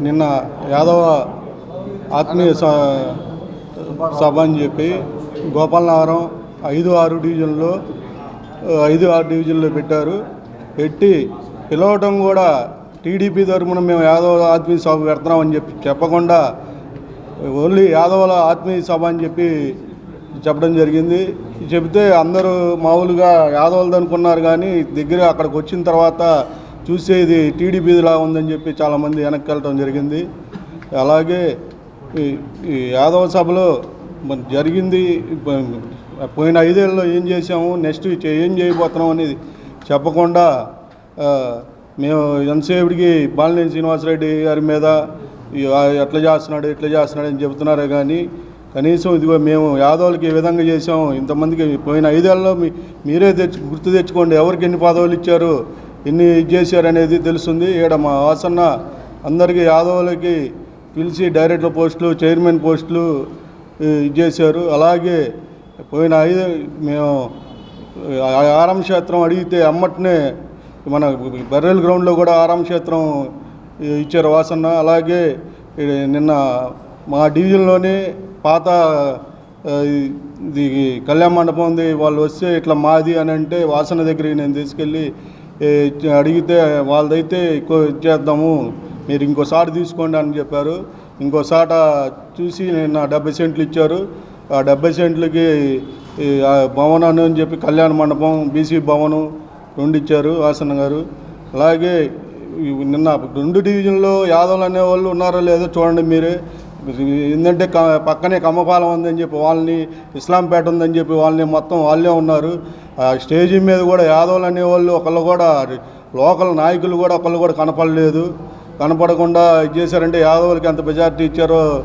నిన్న యాదవ ఆత్మీయ స- సభ అని చెప్పి గోపాలనగరం ఐదు ఆరు డివిజన్లో ఐదు ఆరు డివిజన్లో పెట్టారు. పెట్టి పిలవటం కూడా టీడీపీ తరఫున మేము యాదవ ఆత్మీయ సభ పెడుతున్నామని చెప్పి చెప్పకుండా ఓన్లీ యాదవుల ఆత్మీయ సభ అని చెప్పి చెప్పడం జరిగింది. చెబితే అందరూ మామూలుగా యాదవులది అనుకున్నారు కానీ దగ్గర అక్కడికి వచ్చిన తర్వాత చూసేది ఇది టీడీపీలా ఉందని చెప్పి చాలామంది వెనక్కి వెళ్ళటం జరిగింది. అలాగే ఈ- యాదవ సభలో జరిగింది. పోయిన ఐదేళ్ళలో ఏం చేసాము నెక్స్ట్ ఏం చేయబోతున్నాం అనేది చెప్పకుండా మేము ఎంతసేపుడికి బాలినేని శ్రీనివాసరెడ్డి గారి మీద ఎట్లా చేస్తున్నాడు ఎట్లా చేస్తున్నాడు అని చెబుతున్నారే కానీ కనీసం ఇదిగో మేము యాదవులకి ఈ విధంగా చేసాము ఇంతమందికి పోయిన ఐదేళ్ళలో మీరే తెచ్చు గుర్తు తెచ్చుకోండి ఎవరికి ఎన్ని పదవులు ఇచ్చారు ఎన్ని ఇది తెలుస్తుంది. ఇక్కడ మా ఆసన్న అందరికీ యాదవులకి పిలిచి డైరెక్టర్ పోస్టులు చైర్మన్ పోస్టులు ఇచ్చేశారు ఇది అలాగే పోయిన ఐదు మేము ఆ ఆరం క్షేత్రం అడిగితే అమ్మటినే మన బర్రెల్ గ్రౌండ్లో కూడా ఆరం క్షేత్రం ఇచ్చారు వాసన్న. అలాగే ఈ నిన్న మా డివిజన్లోనే పాత ఇది కళ్యాణ మండపం ఉంది. వాళ్ళు వస్తే ఇట్లా మాది అని అంటే వాసన దగ్గరికి నేను తీసుకెళ్ళి అడిగితే వాళ్ళదైతే ఎక్కువ ఇచ్చేద్దాము మీరు ఇంకోసారి తీసుకోండి అని చెప్పారు. ఇంకోసాట చూసి నిన్న డెబ్బై సెంట్లు ఇచ్చారు. ఆ డెబ్బై సెంట్లకి భవనం అని చెప్పి కళ్యాణ మండపం బీసీ భవనం రెండు ఇచ్చారు వాసన్న గారు. అలాగే నిన్న రెండు డివిజన్లో యాదవులు అనేవాళ్ళు ఉన్నారో లేదో చూడండి మీరే. ఏంటంటే క పక్కనే కమ్మపాలెం ఉందని చెప్పి వాళ్ళని ఇస్లాంపేట ఉందని చెప్పి వాళ్ళని మొత్తం వాళ్ళే ఉన్నారు. ఆ స్టేజీ మీద కూడా యాదవులు అనేవాళ్ళు ఒకళ్ళు కూడా లోకల్ నాయకులు కూడా ఒకళ్ళు కూడా కనపడలేదు. కనపడకుండా ఇది చేశారంటే యాదవులకి ఎంత మెజార్టీ ఇచ్చారో